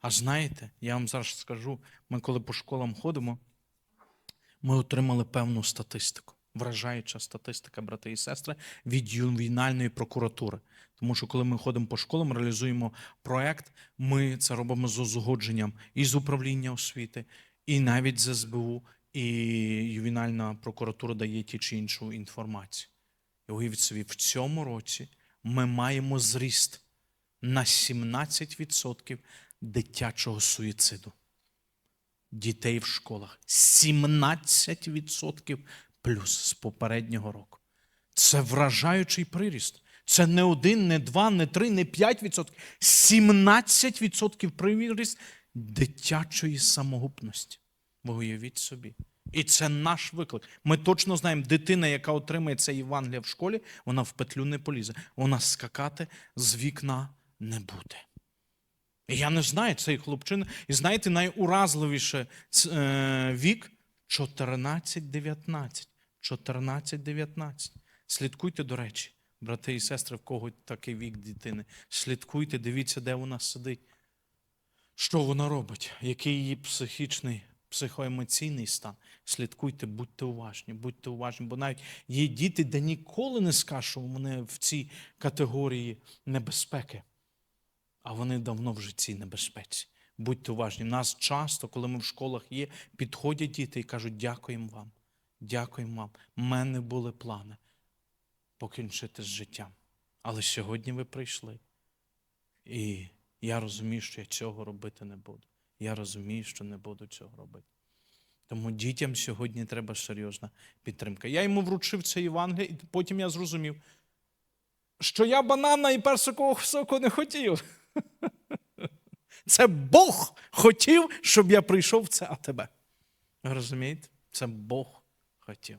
А знаєте, я вам зараз скажу, ми коли по школам ходимо, ми отримали певну статистику. Вражаюча статистика, брати і сестри, від ювенальної прокуратури. Тому що коли ми ходимо по школам, реалізуємо проект, ми це робимо з узгодженням і з управління освіти, і навіть з СБУ, і ювенальна прокуратура дає ті чи іншу інформацію. І уявіть собі, в цьому році ми маємо зріст на 17% дитячого суїциду. Дітей в школах 17% плюс з попереднього року. Це вражаючий приріст. Це не один, не два, не три, не п'ять відсотків. 17% приріст дитячої самогубності. Ви уявіть собі. І це наш виклик. Ми точно знаємо, дитина, яка отримає це Євангелія в школі, вона в петлю не полізе. Вона скакати з вікна не буде. Я не знаю цей хлопчина. І знаєте, найуразливіше е, вік 14-19. 14-19. Слідкуйте, до речі, брати і сестри, в кого такий вік дитини. Слідкуйте, дивіться, де вона сидить. Що вона робить? Який її психічний, психоемоційний стан? Слідкуйте, будьте уважні, будьте уважні, бо навіть є діти, де ніколи не скажуть, що вони в цій категорії небезпеки, а вони давно вже цій небезпеці. Будьте уважні. Нас часто, коли ми в школах є, підходять діти і кажуть: дякуємо вам, дякуємо вам. У мене були плани покінчити з життям. Але сьогодні ви прийшли. І я розумію, що я цього робити не буду. Я розумію, що не буду цього робити. Тому дітям сьогодні треба серйозна підтримка. Я йому вручив це Євангеліє, і потім я зрозумів, що я банана і персикового соку не хотів. Це Бог хотів, щоб я прийшов в це АТБ. тебе. розумієте? Це Бог хотів.